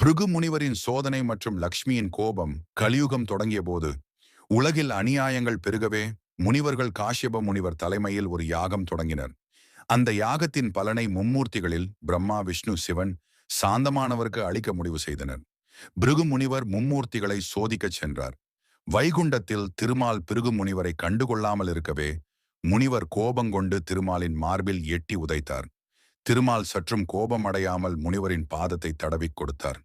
பிருகு முனிவரின் சோதனை மற்றும் லக்ஷ்மியின் கோபம் கலியுகம் தொடங்கிய போது உலகில் அநியாயங்கள் பெருகவே முனிவர்கள் காஷ்யப முனிவர் தலைமையில் ஒரு யாகம் தொடங்கினர். அந்த யாகத்தின் பலனை மும்மூர்த்திகளில் பிரம்மா விஷ்ணு சிவன் சாந்தமானவருக்கு அளிக்க முடிவு செய்தனர். பிருகு முனிவர் மும்மூர்த்திகளை சோதிக்கச் சென்றார். வைகுண்டத்தில் திருமால் பிருகு முனிவரை கண்டுகொள்ளாமல் இருக்கவே முனிவர் கோபங்கொண்டு திருமாலின் மார்பில் எட்டி உதைத்தார். திருமால் சற்றும் கோபம் அடையாமல் முனிவரின் பாதத்தை தடவிக் கொடுத்தார்.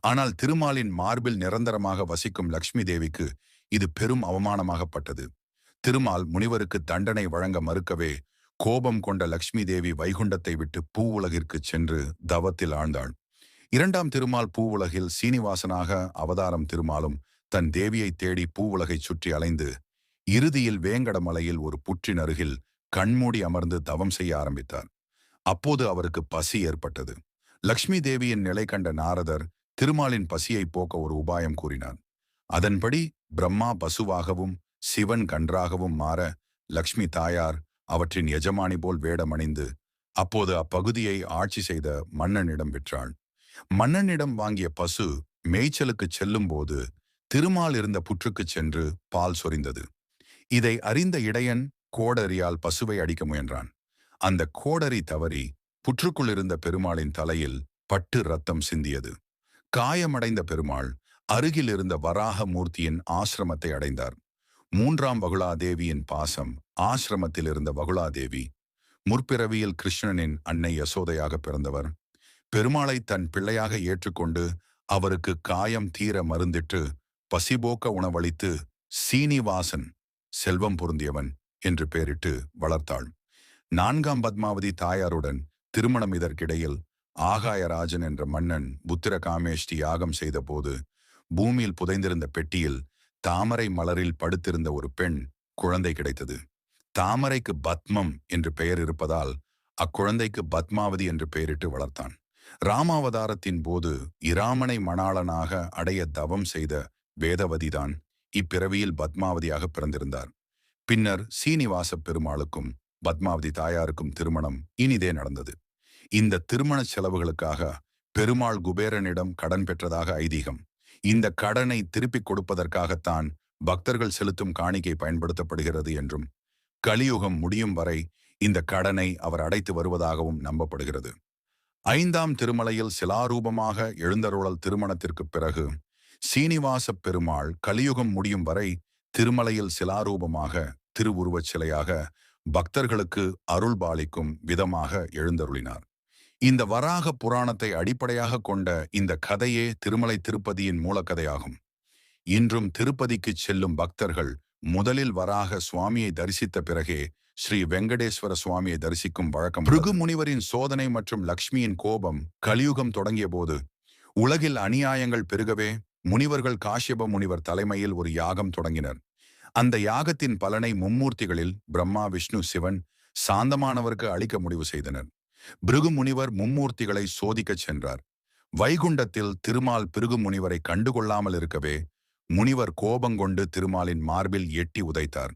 ஆனால் திருமாலின் மார்பில் நிரந்தரமாக வசிக்கும் லக்ஷ்மி தேவிக்கு இது பெரும் அவமானமாகப்பட்டது. திருமால் முனிவருக்கு தண்டனை வழங்க மறுக்கவே கோபம் கொண்ட லக்ஷ்மி தேவி வைகுண்டத்தை விட்டு பூ உலகிற்கு சென்று தவத்தில் ஆழ்ந்தாள். இரண்டாம் திருமால் பூ உலகில் சீனிவாசனாக அவதாரம் திருமாலும் தன் தேவியை தேடி பூ உலகை சுற்றி அலைந்து இறுதியில் வேங்கடமலையில் ஒரு புற்றின் அருகில் கண்மூடி அமர்ந்து தவம் செய்ய ஆரம்பித்தார். அப்போது அவருக்கு பசி ஏற்பட்டது. லக்ஷ்மி தேவியின் நிலை கண்ட நாரதர் திருமாலின் பசியை போக்க ஒரு உபாயம் கூறினான். அதன்படி பிரம்மா பசுவாகவும் சிவன் கன்றாகவும் மாற லக்ஷ்மி தாயார் அவற்றின் எஜமானி போல் வேடமணிந்து அப்போது அப்பகுதியை ஆட்சி செய்த மன்னனிடம் விற்றாள். மன்னனிடம் வாங்கிய பசு மேய்ச்சலுக்குச் செல்லும்போது திருமால் இருந்த புற்றுக்குச் சென்று பால் சொரிந்தது. இதை அறிந்த இடையன் கோடரியால் பசுவை அடிக்க முயன்றான். அந்த கோடரி தவறி புற்றுக்குள் இருந்த பெருமாளின் தலையில் பட்டு ரத்தம் சிந்தியது. காயமடைந்த பெருமாள் அருகில் இருந்த வராக மூர்த்தியின் ஆசிரமத்தை அடைந்தார். மூன்றாம் வகுளாதேவியின் பாசம் ஆசிரமத்தில் இருந்த வகுளாதேவி முற்பிறவியில் கிருஷ்ணனின் அன்னை யசோதையாக பிறந்தவர். பெருமாளை தன் பிள்ளையாக ஏற்றுக்கொண்டு அவருக்கு காயம் தீர மருந்திட்டு பசிபோக்க உணவளித்து சீனிவாசன் செல்வம் பொருந்தியவன் என்று பெயரிட்டு வளர்த்தாள். நான்காம் பத்மாவதி தாயாருடன் திருமணம் இதற்கிடையில் ஆகாயராஜன் என்ற மன்னன் புத்திர காமேஷ்டி யாகம் செய்தபோது பூமியில் புதைந்திருந்த பெட்டியில் தாமரை மலரில் படுத்திருந்த ஒரு பெண் குழந்தை கிடைத்தது. தாமரைக்கு பத்மம் என்று பெயர் இருப்பதால் அக்குழந்தைக்கு பத்மாவதி என்று பெயரிட்டு வளர்த்தான். ராமாவதாரத்தின் போது இராமனை மணாளனாக அடைய தவம் செய்த வேதவதிதான் இப்பிறவியில் பத்மாவதியாக பிறந்திருந்தார். பின்னர் சீனிவாச பெருமாளுக்கும் பத்மாவதி தாயாருக்கும் திருமணம் இனிதே நடந்தது. இந்த திருமண செலவுகளுக்காக பெருமாள் குபேரனிடம் கடன் பெற்றதாக ஐதீகம். இந்த கடனை திருப்பிக் கொடுப்பதற்காகத்தான் பக்தர்கள் செலுத்தும் காணிக்கை பயன்படுத்தப்படுகிறது என்றும் கலியுகம் முடியும் வரை இந்த கடனை அவர் அடைத்து வருவதாகவும் நம்பப்படுகிறது. ஐந்தாம் திருமலையில் சிலாரூபமாக எழுந்தருளல் திருமணத்திற்கு பிறகு சீனிவாச பெருமாள் கலியுகம் முடியும் வரை திருமலையில் சிலாரூபமாக திருவுருவச் சிலையாக பக்தர்களுக்கு அருள் பாலிக்கும் விதமாக எழுந்தருளினார். இந்த வராக புராணத்தை அடிப்படையாக கொண்ட இந்த கதையே திருமலை திருப்பதியின் மூலக்கதையாகும். இன்றும் திருப்பதிக்கு செல்லும் பக்தர்கள் முதலில் வராக சுவாமியை தரிசித்த பிறகே ஸ்ரீ வெங்கடேஸ்வர சுவாமியை தரிசிக்கும் வழக்கம் பிருகு முனிவரின் சோதனை மற்றும் லக்ஷ்மியின் கோபம் கலியுகம் தொடங்கிய போது உலகில் அநியாயங்கள் பெருகவே முனிவர்கள் காஷ்யப முனிவர் தலைமையில் ஒரு யாகம் தொடங்கினர். அந்த யாகத்தின் பலனை மும்மூர்த்திகளில் பிரம்மா விஷ்ணு சிவன் சாந்தமானவருக்கு அளிக்க முடிவு செய்தனர். பிருகு முனிவர் மும்மூர்த்திகளை சோதிக்கச் சென்றார். வைகுண்டத்தில் திருமால் பிருகு முனிவரை கண்டுகொள்ளாமல் இருக்கவே முனிவர் கோபங்கொண்டு திருமாலின் மார்பில் எட்டி உதைத்தார்.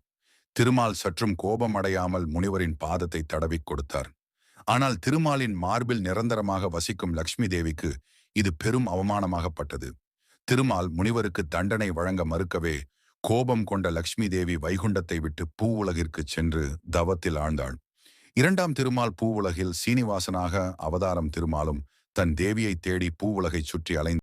திருமால் சற்றும் கோபம் அடையாமல் முனிவரின் பாதத்தை தடவிக் கொடுத்தார். ஆனால் திருமாலின் மார்பில் நிரந்தரமாக வசிக்கும் லக்ஷ்மி தேவிக்கு இது பெரும் அவமானமாகப்பட்டது. திருமால் முனிவருக்கு தண்டனை வழங்க மறுக்கவே கோபம் கொண்ட லக்ஷ்மி தேவி வைகுண்டத்தை விட்டு பூ உலகிற்கு சென்று தவத்தில் ஆழ்ந்தாள். இரண்டாம் திருமால் பூவுலகில் சீனிவாசனாக அவதாரம் திருமாலும் தன் தேவியை தேடி பூவுலகைச் சுற்றி அலைந்து